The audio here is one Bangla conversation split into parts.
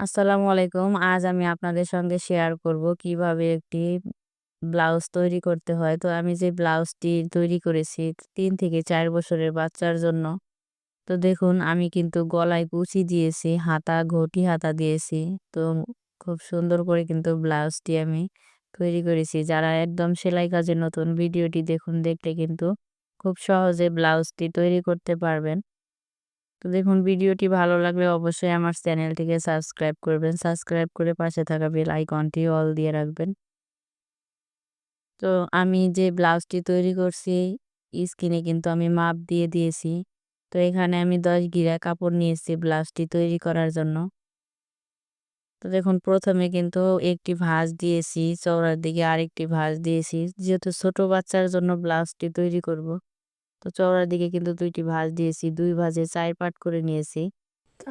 আসসালামু আলাইকুম। আজ আমি আপনাদের সঙ্গে শেয়ার করব কীভাবে একটি ব্লাউজ তৈরি করতে হয়। তো আমি যে ব্লাউজটি তৈরি করেছি তিন থেকে চার বছরের বাচ্চার জন্য। তো দেখুন আমি কিন্তু গলায় কুচি দিয়েছি, হাতা ঘটি হাতা দিয়েছি। তো খুব সুন্দর করে কিন্তু ব্লাউজটি আমি তৈরি করেছি। যারা একদম সেলাই কাজে নতুন ভিডিওটি দেখুন দেখলে কিন্তু খুব সহজে ব্লাউজটি তৈরি করতে পারবেন। তো দেখুন, ভিডিওটি ভালো লাগলে অবশ্যই আমার চ্যানেলটিকে সাবস্ক্রাইব করবেন। সাবস্ক্রাইব করে পাশে থাকা বেল আইকনটি অল দিয়ে রাখবেন। তো আমি যে ব্লাউজটি তৈরি করছি, স্কিনে কিন্তু আমি মাপ দিয়ে দিয়েছি। তো এখানে আমি দশ গিরা কাপড় নিয়েছি ব্লাউজটি তৈরি করার জন্য। তো দেখুন, প্রথমে কিন্তু একটি ভাঁজ দিয়েছি, চওড়ার দিকে আরেকটি ভাঁজ দিয়েছি। যেহেতু ছোট বাচ্চার জন্য ব্লাউজটি তৈরি করব তো চওড়ার দিকে কিন্তু দুইটি ভাঁজ দিয়েছি, দুই ভাঁজে চার পাট করে নিয়েছি।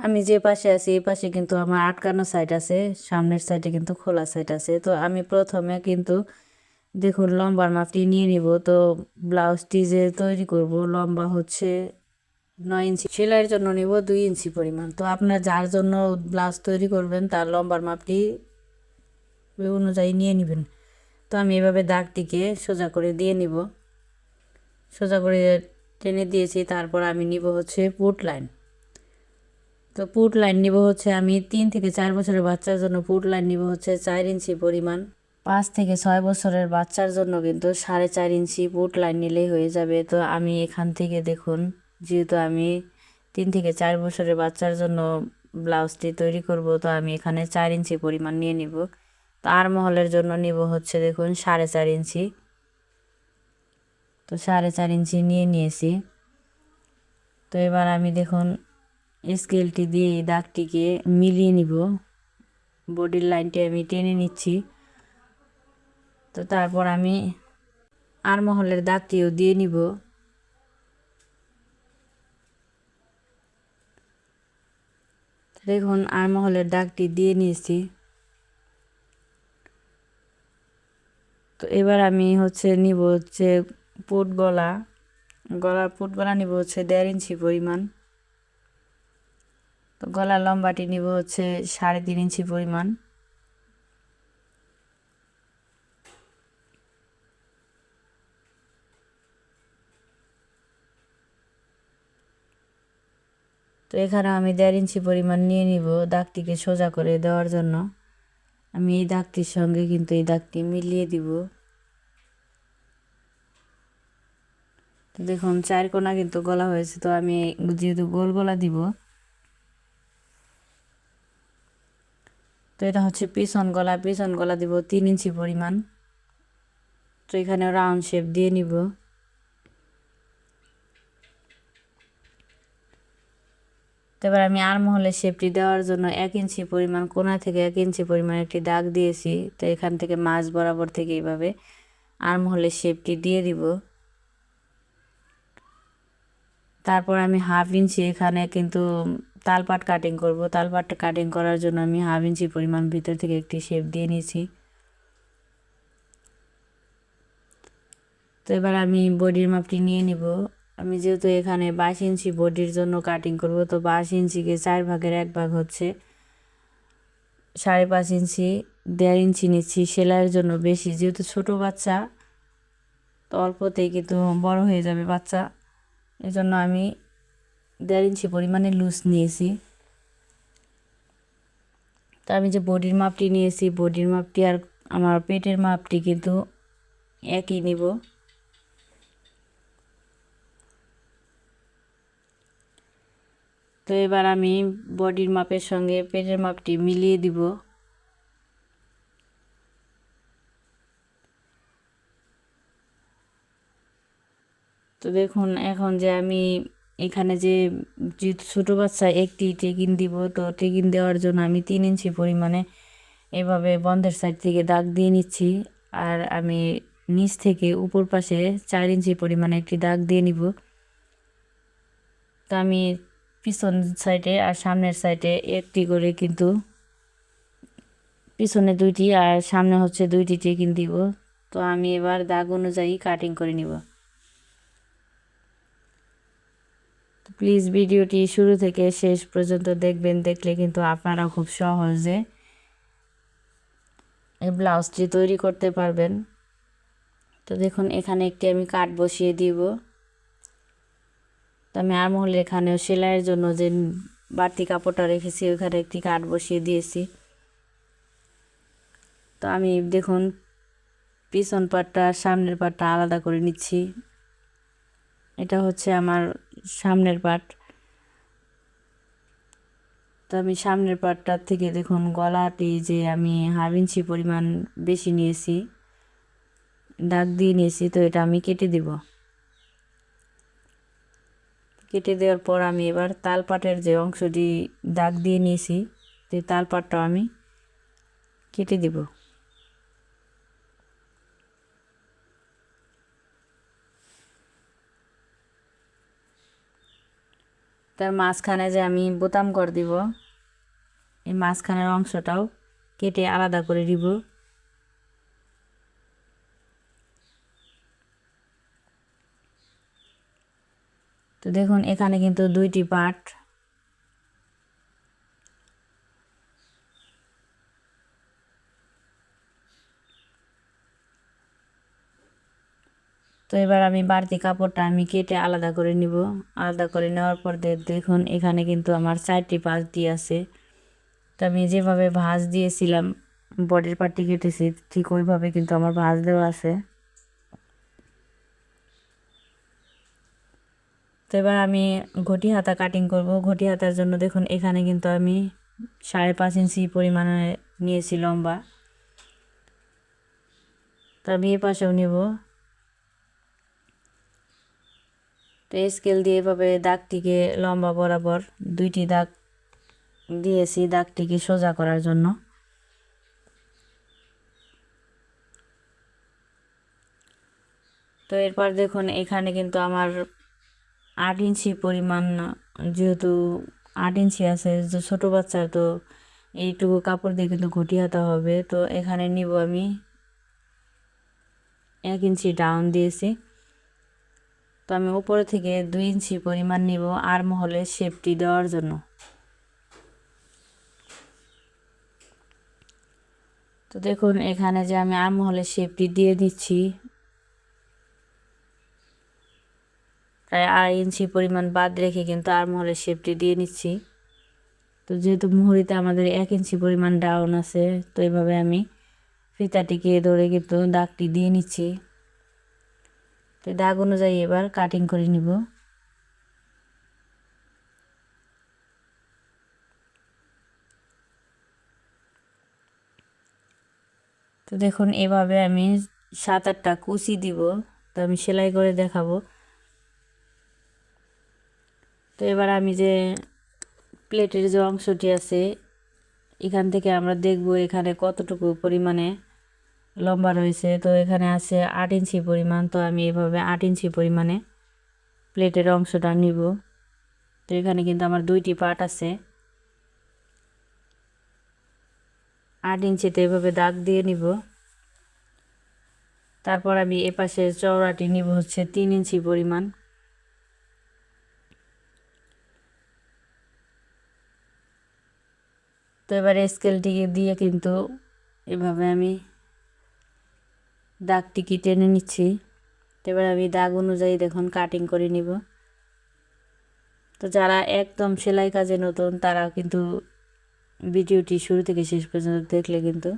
আমি যে পাশে আছি, এই পাশে কিন্তু আমার আটকানো সাইড আছে, সামনের সাইডে কিন্তু খোলা সাইড আছে। তো আমি প্রথমে কিন্তু দেখুন লম্বার মাপটি নিয়ে নিব। তো ব্লাউজটি যে তৈরি করব, লম্বা হচ্ছে নয় ইঞ্চি। সেলাইয়ের জন্য নিব দুই ইঞ্চি পরিমাণ। তো আপনার যার জন্য ব্লাউজ তৈরি করবেন, তার লম্বার মাপটি অনুযায়ী নিয়ে নেবেন। তো আমি এভাবে দাগটিকে সোজা করে দিয়ে নিব। সোজা করে টেনে দিয়েছি, তারপর আমি নিব হচ্ছে পুট লাইন তো পুট লাইন নিব হচ্ছে আমি তিন থেকে চার বছরের বাচ্চার জন্য পুট লাইন নিব হচ্ছে চার ইঞ্চি পরিমাণ। পাঁচ থেকে ছয় বছরের বাচ্চার জন্য কিন্তু সাড়ে চার ইঞ্চি পুট লাইন নিলেই হয়ে যাবে। তো আমি এখান থেকে দেখুন, যেহেতু আমি তিন থেকে চার বছরের বাচ্চার জন্য ব্লাউজটি তৈরি করব, তো আমি এখানে চার ইঞ্চি পরিমাণ নিয়ে নিব। তো মহলের জন্য নিব হচ্ছে দেখুন সাড়ে চার ইঞ্চি। তো সাড়ে চার ইঞ্চি নিয়ে নিয়েছি। তো এবার আমি দেখুন স্কেলটি দিয়ে এই দাগটিকে মিলিয়ে নিব। বডির লাইনটি আমি টেনে নিচ্ছি। তো তারপর আমি আর মহলের দাগটিও দিয়ে নিব। দেখুন আর মহলের দাগটি দিয়ে নিয়েছি। তো এবার আমি হচ্ছে নিব হচ্ছে পুট গলা গলার পুট গলা নিব হচ্ছে দেড় ইঞ্চি পরিমাণ। তো গলার লম্বাটি নিব হচ্ছে সাড়ে তিন ইঞ্চি পরিমাণ। তো এখানে আমি দেড় ইঞ্চি পরিমাণ নিয়ে নিব দাগটিকে সোজা করে দেওয়ার জন্য। আমি এই দাগটির সঙ্গে কিন্তু এই দাগটি মিলিয়ে দিব। দেখুন, চার কোনা কিন্তু গলা হয়েছে, তো আমি যেহেতু গোল গলা দিব, তো এটা হচ্ছে পিছন গলা পিছন গলা দিব তিন ইঞ্চি পরিমাণ। তো এখানে রাউন্ড শেপ দিয়ে নিব। তো এবার আমি মহলে শেপটি দেওয়ার জন্য এক ইঞ্চি পরিমাণ, কোনা থেকে এক ইঞ্চি পরিমাণ একটি দাগ দিয়েছি। তো এখান থেকে মাছ বরাবর থেকে এইভাবে আর মহলে শেপটি দিয়ে দিব। তারপর আমি হাফ ইঞ্চি এখানে কিন্তু তালপাট কাটিং করব। তালপাট কাটিং করার জন্য আমি হাফ ইঞ্চি পরিমাণ ভিতর থেকে একটি শেপ দিয়ে নিয়েছি। তো এবার আমি বডির মাপটি নিয়ে নিব। আমি যেহেতু এখানে বাইশ ইঞ্চি বডির জন্য কাটিং করব, তো বাইশ ইঞ্চিকে চার ভাগের এক ভাগ হচ্ছে। সাড়ে পাঁচ ইঞ্চি দেড় ইঞ্চি নিচ্ছি সেলাইয়ের জন্য বেশি। যেহেতু ছোট বাচ্চা, তো অল্পতেই কিন্তু বড় হয়ে যাবে বাচ্চা। এজন্য আমি দেড় ইঞ্চি পরিমাণে লুজ নিয়েছি। তো আমি যে বডির মাপটি নিয়েছি বডির মাপটি আর আমার পেটের মাপটি কিন্তু একই নিব। তো এবার আমি বডির মাপের সঙ্গে পেটের মাপটি মিলিয়ে দিব। তো দেখুন, এখন যে আমি এখানে যে ছোটো বাচ্চা, একটি টেকিন দিব, তো টেকিন দেওয়ার জন্য আমি তিন ইঞ্চি পরিমাণে এভাবে বন্ধের সাইড থেকে দাগ দিয়ে নিচ্ছি। আর আমি নিচ থেকে উপর পাশে চার ইঞ্চি পরিমাণে একটি দাগ দিয়ে নিব। তো আমি পিছন সাইডে আর সামনের সাইডে একটি করে কিন্তু পিছনে দুইটি আর সামনে হচ্ছে দুইটি টেকিন দিব। তো আমি এবার দাগ অনুযায়ী কাটিং করে নিব। প্লিজ ভিডিওটি শুরু থেকে শেষ পর্যন্ত দেখবেন, দেখলে কিন্তু আপনারা খুব সহজে এই ব্লাউজটি তৈরি করতে পারবেন। তো দেখুন, এখানে একটি আমি কাট বসিয়ে দিব। তো আমি আরমহল এখানেও সেলাইয়ের জন্য যে বাড়তি কাপড়টা রেখেছি ওখানে একটি কাট বসিয়ে দিয়েছি। তো আমি দেখুন, পিছন পাটটা সামনের পাটটা আলাদা করে নিচ্ছি। এটা হচ্ছে আমার সামনের পাট। তো আমি সামনের পাটটার থেকে দেখুন গলাটি যে আমি হাফ ইঞ্চি পরিমাণ বেশি নিয়েছি, দাগ দিয়ে নিয়েছি, তো এটা আমি কেটে দিব। কেটে দেওয়ার পর আমি এবার তালপাটের যে অংশটি দাগ দিয়ে নিয়েছি, সেই তালপাটটাও আমি কেটে দিব। তার মাঝখানে যে আমি বোতাম কর দিব, এই মাঝখানের অংশটাও কেটে আলাদা করে দিব। তো দেখুন, এখানে কিন্তু দুইটি পার্ট তো এবার আমি বাড়তি কাপড়টা আমি কেটে আলাদা করে নিব। আলাদা করে নেওয়ার পর দেখুন, এখানে কিন্তু আমার চারটি পাশ দিয়ে আছে। তো আমি যেভাবে ভাঁজ দিয়েছিলাম, বডির পার্টি কেটেছি, ঠিক ওইভাবে কিন্তু আমার ভাঁজ দেওয়া আছে। তো এবার আমি ঘটি হাতা কাটিং করব। ঘটি হাতার জন্য দেখুন, এখানে কিন্তু আমি সাড়ে পাঁচ ইঞ্চি পরিমাণে নিয়েছি লম্বা। তো আমি এ পাশেও নেব। তো স্কেল দিয়ে এভাবে দাগটিকে লম্বা বরাবর দুইটি দাগ দিয়েছি দাগটিকে সোজা করার জন্য। তো এরপর দেখুন, এখানে কিন্তু আমার আট ইঞ্চি পরিমাণ, যেহেতু আট ইঞ্চি আছে, যে ছোটো বাচ্চার তো এইটুকু কাপড় দিয়ে কিন্তু ঘটি হাতা হবে। তো এখানে নিব আমি এক ইঞ্চি ডাউন দিয়েছি। তো আমি উপরে থেকে দুই ইঞ্চি পরিমাণ নিব আর মহলে শেপটি দেওয়ার জন্য। তো দেখুন, এখানে যে আমি আর মহলে শেপটি দিয়ে দিচ্ছি, প্রায় আড়াই ইঞ্চি পরিমাণ বাদ রেখে কিন্তু আর মহলের শেপটি দিয়ে নিচ্ছি। তো যেহেতু মুহুরিতে আমাদের এক ইঞ্চি পরিমাণ ডাউন আছে, তো এইভাবে আমি ফিতাটিকে ধরে কিন্তু দাগটি দিয়ে নিচ্ছি। তো দাগ অনুযায়ী এবার কাটিং করে নিব। তো দেখুন, এভাবে আমি সাত আটটা কুচি দিব। তো আমি সেলাই করে দেখাবো। তো এবার আমি যে প্লেটের যে অংশটি আছে, এখান থেকে আমরা দেখব এখানে কতটুকু পরিমাণে লম্বা রয়েছে, তো এখানে আছে আট ইঞ্চি পরিমাণ, তো আমি এভাবে আট ইঞ্চি পরিমাণে প্লেটের অংশটা নিব। তো এখানে কিন্তু আমার দুইটি পার্ট আছে। আট ইঞ্চিতে এভাবে দাগ দিয়ে নিব। তারপর আমি এপাশে চওড়াটি নিব হচ্ছে তিন ইঞ্চি পরিমাণ। তো এবারে স্কেলটিকে দিয়ে কিন্তু এভাবে আমি দাগটিকে টেনে নিচ্ছি? এবার আমি দাগ অনুযায়ী দেখুন কাটিং করে নিব। তো যারা একদম সেলাই কাজে নতুন তারা কিন্তু ভিডিওটি শুরু থেকে শেষ পর্যন্ত দেখলে কিন্তু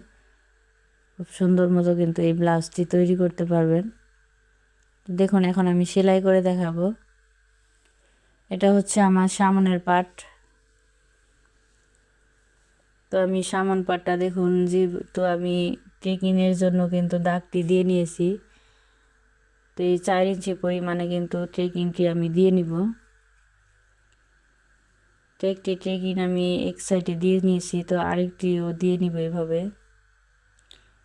খুব সুন্দর মতো কিন্তু এই ব্লাউজটি তৈরি করতে পারবেন। দেখুন, এখন আমি সেলাই করে দেখাবো। এটা হচ্ছে আমার সামনের পার্ট তো আমি সামান পাটটা দেখুন যে তো আমি ট্রেকিংয়ের জন্য কিন্তু দাগটি দিয়ে নিয়েছি। তো এই চার ইঞ্চি পরিমাণে কিন্তু ট্রেকিংটি আমি দিয়ে নিব। তো একটি ট্রেকিং আমি এক সাইডে দিয়ে নিয়েছি, তো আরেকটিও দিয়ে নিব এভাবে।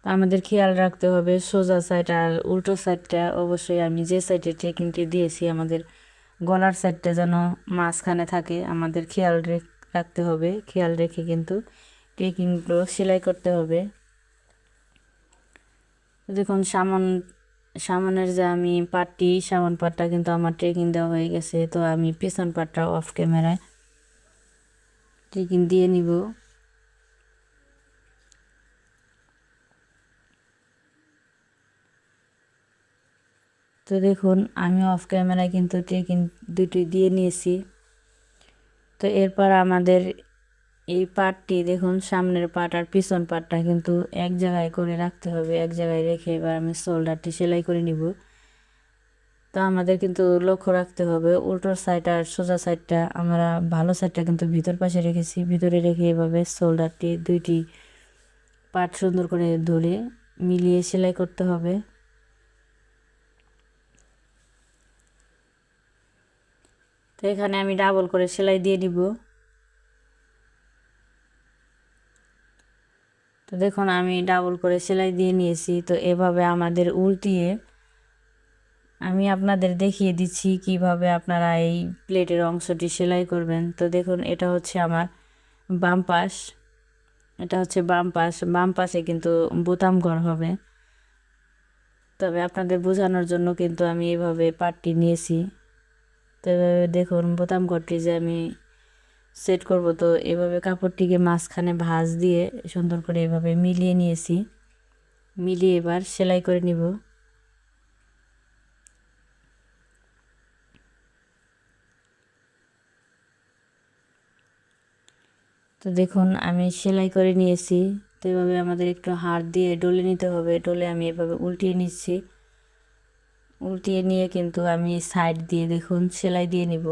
তো আমাদের খেয়াল রাখতে হবে, সোজা সাইড আর উল্টো সাইডটা অবশ্যই আমি যে সাইডে ট্রেকিংটি দিয়েছি, আমাদের গলার সাইডটা যেন মাঝখানে থাকে, আমাদের খেয়াল রাখতে হবে। খেয়াল রেখে কিন্তু ট্রেকিংগুলো সেলাই করতে হবে। দেখুন সামন, সামনের যে আমি পাটটি, সামন পাটটা কিন্তু আমার ট্রেকিং দেওয়া হয়ে গেছে, তো আমি পেছন পাটটা অফ ক্যামেরায় ট্রেকিং দিয়ে নিব। তো দেখুন, আমি অফ ক্যামেরায় কিন্তু ট্রেকিং দুটি দিয়ে নিয়েছি। তো এরপর আমাদের এই পাটটি দেখুন, সামনের পাট আর পিছন পাটটা কিন্তু এক জায়গায় করে রাখতে হবে, এক জায়গায় রেখে এবার আমি শোল্ডারটি সেলাই করে নিব। তো আমাদের কিন্তু লক্ষ্য রাখতে হবে উল্টোর সাইড আর সোজা সাইডটা আমরা ভালো সাইডটা কিন্তু ভিতর পাশে রেখেছি। ভিতরে রেখে এভাবে শোল্ডারটি দুইটি পাট সুন্দর করে ধরে মিলিয়ে সেলাই করতে হবে। তো এখানে আমি ডাবল করে সেলাই দিয়ে দিব তো দেখুন, আমি ডাবল করে সেলাই দিয়ে নিয়েছি। তো এভাবে আমাদের উল্টিয়ে আমি আপনাদের দেখিয়ে দিচ্ছি কীভাবে আপনারা এই প্লেটের অংশটি সেলাই করবেন। তো দেখুন, এটা হচ্ছে আমার বাম পাশ। এটা হচ্ছে বাম পাশ। বাম পাশে কিন্তু বোতাম ঘর হবে। তবে আপনাদের বোঝানোর জন্য কিন্তু আমি এভাবে পাটটি নিয়েছি। তো এভাবে দেখুন, বোতাম ঘরটি যে আমি সেট করব। তো এভাবে কাপড়টিকে মাঝখানে ভাঁজ দিয়ে সুন্দর করে এভাবে মিলিয়ে নিয়েছি। মিলিয়ে এবার সেলাই করে নিব। তো দেখুন, আমি সেলাই করে নিয়েছি। তো এভাবে আমাদের একটু হাড় দিয়ে ডলে নিতে হবে। ডলে আমি এভাবে উল্টিয়ে নিচ্ছি। উল্টিয়ে নিয়ে কিন্তু আমি সাইড দিয়ে দেখুন সেলাই দিয়ে নিব।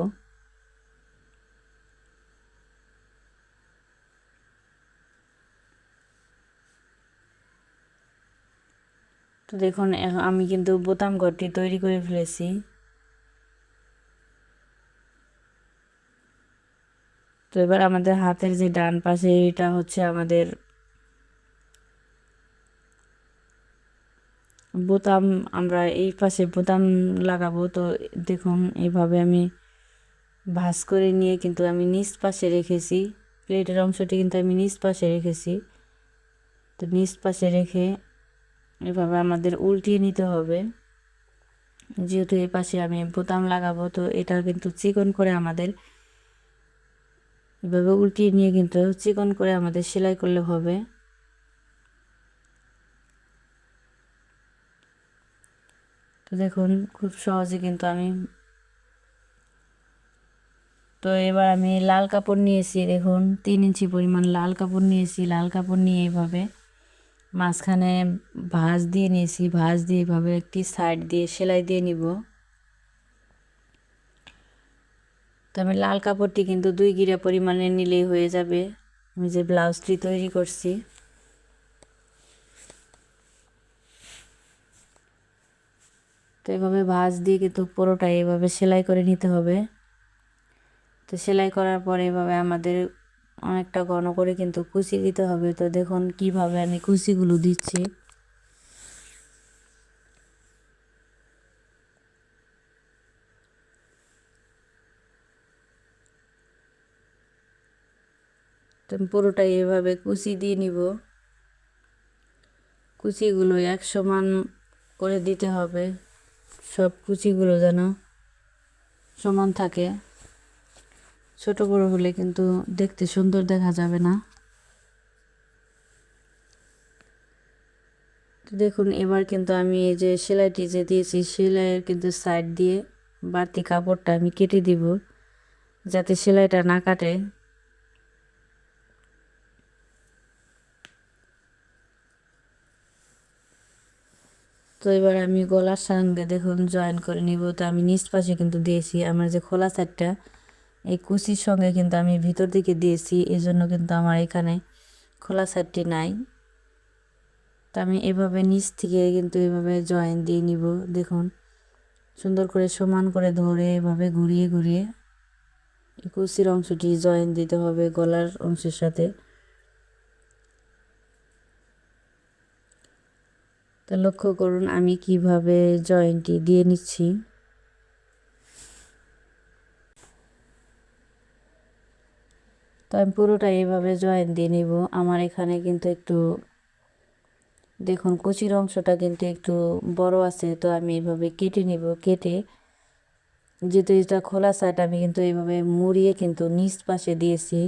তো দেখুন আমি কিন্তু বোতাম ঘরটি তৈরি করে ফেলেছি। তো এবার আমাদের হাতের যে ডান পাশে, এটা হচ্ছে আমাদের বোতাম। আমরা এই পাশে বোতাম লাগাবো। তো দেখুন এইভাবে আমি ভাস করে নিয়ে কিন্তু আমি নিচ পাশে রেখেছি। প্লেটের অংশটি কিন্তু আমি নিচ পাশে রেখেছি। তো নিচ পাশে রেখে এভাবে আমাদের উল্টিয়ে নিতে হবে। যেহেতু এই পাশে আমি বোতাম লাগাবো, তো এটা কিন্তু চিকন করে আমাদের এভাবে উল্টিয়ে নিয়ে কিন্তু চিকন করে আমাদের সেলাই করলে হবে। তো দেখুন, খুব সহজে কিন্তু আমি তো এবার আমি লাল কাপড় নিয়েছি, দেখুন, তিন ইঞ্চি পরিমাণ লাল কাপড় নিয়েছি, লাল কাপড় নিয়ে এইভাবে মাঝখানে ভাঁজ দিয়ে নিয়েছি, ভাঁজ দিয়ে এভাবে একটি সাইড দিয়ে সেলাই দিয়ে নিব। তো আমি লাল কাপড়টি কিন্তু দুই গিরা পরিমাণে নিলেই হয়ে যাবে। আমি যে ব্লাউজটি তৈরি করছি। তো এভাবে ভাঁজ দিয়ে কিন্তু পুরোটাই এভাবে সেলাই করে নিতে হবে। তো সেলাই করার পরে এভাবে আমাদের অনেকটা ঘন করে কিন্তু কুচি দিতে হবে। তো দেখুন কীভাবে আমি কুচিগুলো দিচ্ছি। পুরোটাই এভাবে কুচি দিয়ে নিব। কুচিগুলো এক সমান করে দিতে হবে। সব কুচিগুলো যেন সমান থাকে। ছোট বড় হলে কিন্তু দেখতে সুন্দর দেখা যাবে না। দেখুন, এবার কিন্তু আমি এই যে সেলাইটি যে দিয়েছি, সেলাইয়ের কিন্তু সাইড দিয়ে বাড়তি কাপড়টা আমি কেটে দিব, যাতে সেলাইটা না কাটে। তো এবার আমি গলার সঙ্গে দেখুন জয়েন করে নিব। তো আমি নিচ পাশে কিন্তু দিয়েছি, আমার যে খোলা সাইডটা এই কুচির সঙ্গে কিন্তু আমি ভিতর দিকে দিয়েছি এই জন্য কিন্তু আমার এখানে খোলা সাইডটি নাই। তো আমি এভাবে নিচ থেকে কিন্তু এভাবে জয়েন দিয়ে নিব, দেখুন। সুন্দর করে সমান করে ধরে এভাবে ঘুরিয়ে ঘুরিয়ে এই কুচির অংশটি জয়েন দিতে হবে গলার অংশের সাথে। তো লক্ষ্য করুন আমি কীভাবে জয়েন্টটি দিয়ে নিচ্ছি। তো আমি পুরোটা এইভাবে জয়েন দিয়ে নিব। আমার এখানে কিন্তু একটু, দেখুন কুচির অংশটা কিন্তু একটু বড় আছে, তো আমি এভাবে কেটে নিব, কেটে। যেহেতু এটা খোলা সাইড আমি কিন্তু এইভাবে মুড়িয়ে কিন্তু নিচ পাশে দিয়েছি।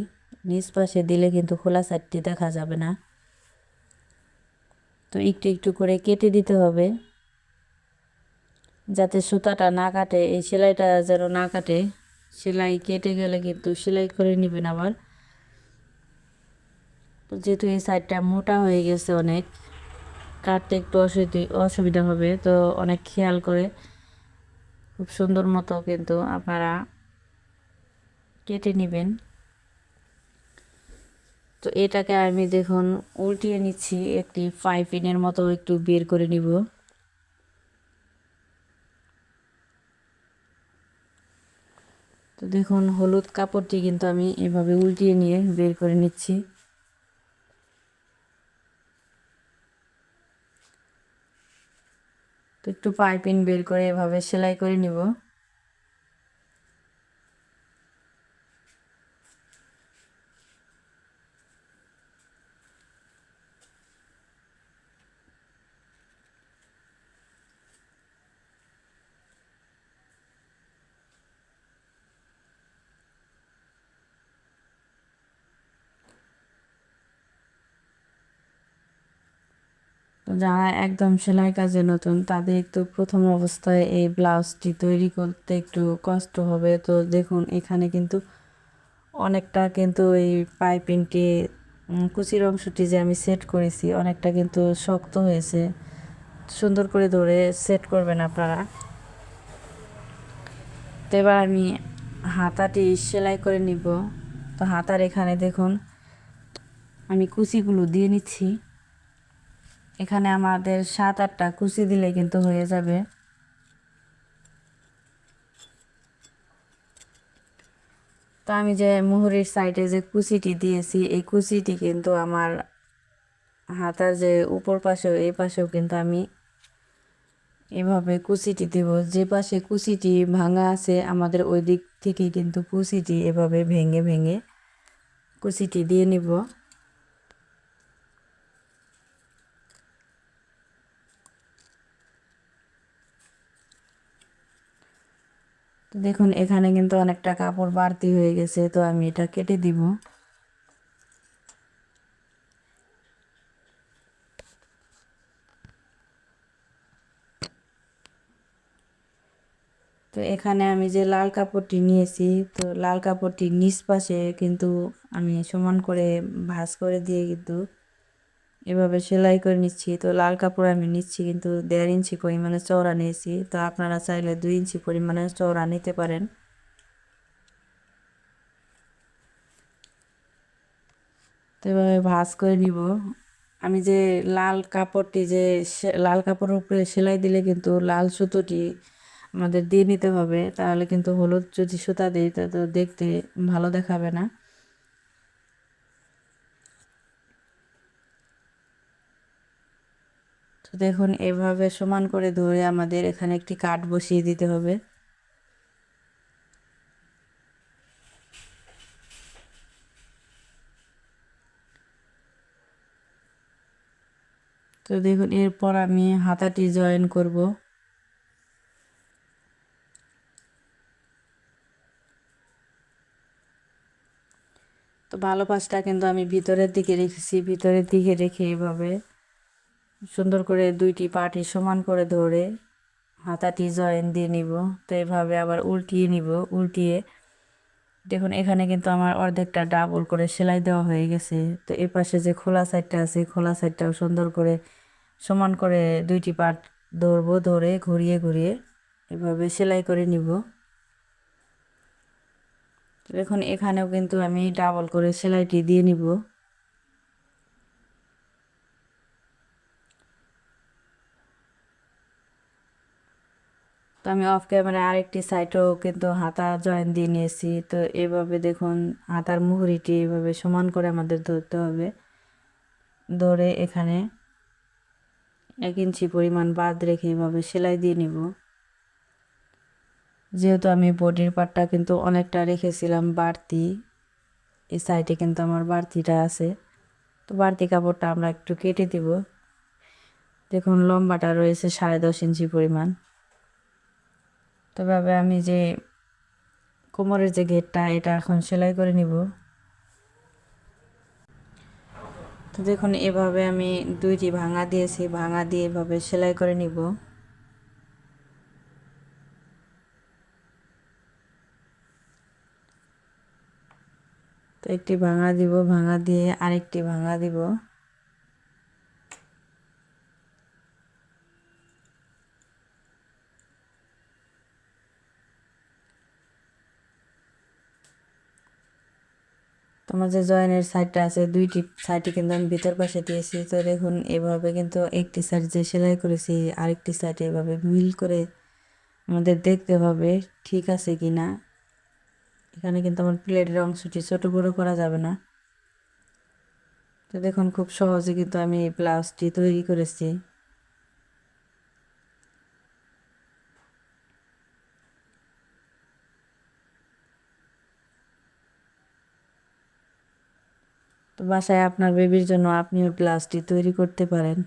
নিচ পাশে দিলে কিন্তু খোলা সাইডটি দেখা যাবে না। তো একটু একটু করে কেটে দিতে হবে। যাতে সুতাটা না কাটে, এই সেলাইটা যেন না কাটে, সেলাই কেটে গেলে কিন্তু সেলাই করে নেবেন আবার। যেহেতু এই সাইডটা মোটা হয়ে গেছে অনেক, কাটতে একটু অসুবিধা অসুবিধা হবে, তো অনেক খেয়াল করে খুব সুন্দর মতো কিন্তু আপনারা কেটে নেবেন। তো এটাকে আমি দেখুন উল্টিয়ে নিচ্ছি, একটি পাইপিনের মতো একটু বের করে নিব। তো দেখুন হলুদ কাপড়টি কিন্তু আমি এভাবে উল্টিয়ে নিয়ে বের করে নিচ্ছি। তো একটু পাইপিন বের করে এভাবে সেলাই করে নিব। যারা একদম সেলাই কাজে নতুন, তাদের একটু প্রথম অবস্থায় এই ব্লাউজটি তৈরি করতে একটু কষ্ট হবে। তো দেখুন, এখানে কিন্তু অনেকটা কিন্তু এই পাইপিংটি কুচির অংশটি যে আমি সেট করেছি, অনেকটা কিন্তু শক্ত হয়েছে। সুন্দর করে ধরে সেট করবেন আপনারা। তো এবার আমি হাতাটি সেলাই করে নিব। তো হাতার এখানে দেখুন, আমি কুচিগুলো দিয়ে নিচ্ছি। এখানে আমাদের সাত আটটা কুচি দিলে কিন্তু হয়ে যাবে। তো আমি যে মুহুরির সাইডে যে কুচিটি দিয়েছি, এই কুচিটি কিন্তু আমার হাতার যে উপর পাশেও এই পাশেও কিন্তু আমি এভাবে কুচিটি দেব। যে পাশে কুচিটি ভাঙা আছে, আমাদের ওই দিক থেকে কিন্তু কুচিটি এভাবে ভেঙে ভেঙে কুচিটি দিয়ে নিব। দেখুন, এখানে কিন্তু অনেকটা কাপড় বাড়তি হয়ে গেছে, তো আমি এটা কেটে দিব। তো এখানে আমি যে লাল কাপড়টি নিয়েছি, তো লাল কাপড়টি নিচ পাশে কিন্তু আমি সমান করে ভাঁজ করে দিয়ে কিন্তু এভাবে সেলাই করে নিচ্ছি। তো লাল কাপড় আমি নিচ্ছি কিন্তু দেড় ইঞ্চি পরিমাণে চওড়া নিয়েছি। তো আপনারা চাইলে দুই ইঞ্চি পরিমাণে চওড়া নিতে পারেন। তো এভাবে ভাজ করে নিব। আমি যে লাল কাপড়টি যে লাল কাপড়ের উপরে সেলাই দিলে কিন্তু লাল সুতোটি আমাদের দিয়ে নিতে হবে। তাহলে কিন্তু হলুদ যদি সুতা দিই, তা তো দেখতে ভালো দেখাবে না। তো দেখুন, এভাবে সমান করে ধরে আমাদের এখানে একটি কাঠ বসিয়ে দিতে হবে। তো দেখুন, এরপর আমি হাতাটি জয়েন করব। তো ভালো পাশটা কিন্তু আমি ভিতরের দিকে রেখেছি, ভিতরের দিকে রেখে এভাবে সুন্দর করে দুইটি পাটি সমান করে ধরে হাতাটি জয়েন দিয়ে নিব। তো এভাবে আবার উল্টিয়ে নিব, উল্টিয়ে। দেখুন, এখানে কিন্তু আমার অর্ধেকটা ডাবল করে সেলাই দেওয়া হয়ে গেছে। তো এ পাশে যে খোলা সাইডটা আছে, খোলা সাইডটাও সুন্দর করে সমান করে দুইটি পাট ধরবো, ধরে ঘুরিয়ে ঘুরিয়ে এভাবে সেলাই করে নিব। দেখুন, এখানেও কিন্তু আমি ডাবল করে সেলাইটি দিয়ে নিব। তো আমি অফ ক্যামেরা আরেকটি সাইডেও কিন্তু হাতা জয়েন দিয়ে নিয়েছি। তো এভাবে দেখুন, হাতার মুহুরিটি এভাবে সমান করে আমাদের ধরতে হবে। ধরে এখানে এক ইঞ্চি পরিমাণ বাদ রেখে এভাবে সেলাই দিয়ে নিব। যেহেতু আমি বডির পার্টটা কিন্তু অনেকটা রেখেছিলাম বাড়তি, এই সাইডে কিন্তু আমার বাড়তিটা আছে। তো বাড়তি কাপড়টা আমরা একটু কেটে দিব। দেখুন, লম্বাটা রয়েছে সাড়ে দশ ইঞ্চি পরিমাণ। তবে আমি যে কোমরের যে ঘেরটা এটা এখন সেলাই করে নিব। তো দেখুন, এভাবে আমি দুইটি ভাঙা দিয়েছি, ভাঙা দিয়ে এভাবে সেলাই করে নিব। তো একটি ভাঙা দিব, ভাঙা দিয়ে আরেকটি ভাঙা দিব। তোমার যে জয়েনের সাইডটা আছে, দুইটি সাইডে কিন্তু আমি ভিতর পাশে দিয়েছি। তো দেখুন, এভাবে কিন্তু একটি সাইড যে সেলাই করেছি, আরেকটি সাইডে এভাবে মিল করে আমাদের দেখতে হবে ঠিক আছে কি না। এখানে কিন্তু আমার প্লেটের অংশটি ছোটো বড়ো করা যাবে না। তো দেখুন, খুব সহজে কিন্তু আমি এই ব্লাউজটি তৈরি করেছি। বাসায় আপনার বেবির জন্য আপনিও প্লাস্টিক তৈরি করতে পারেন।